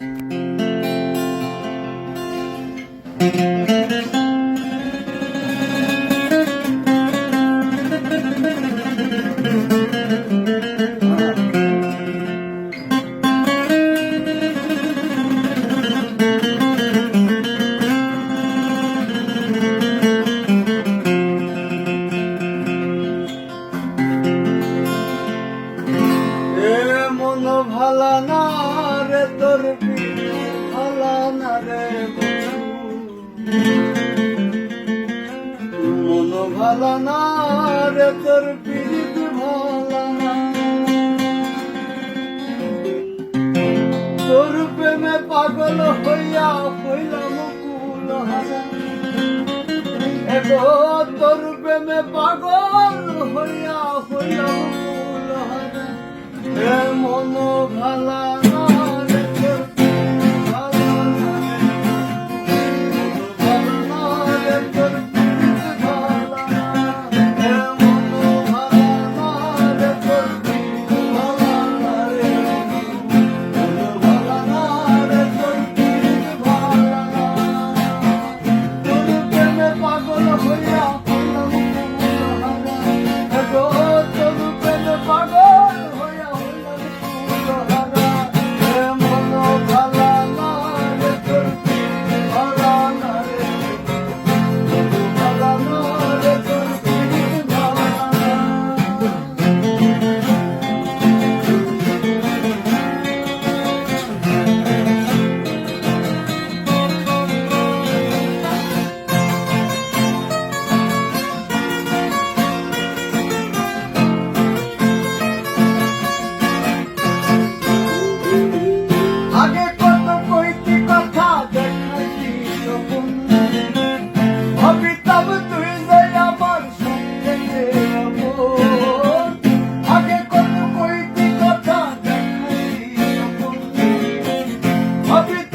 Thank you. মন ভালা না রে তোর ভালা না রে। মন ভালা না রে তোর পিড়ি ভালা না তোর প্রেমে পাগল হইয়া হইলাম কুল হারা তোর প্রেমে পাগল হইয়া হইলাম Allah. かけて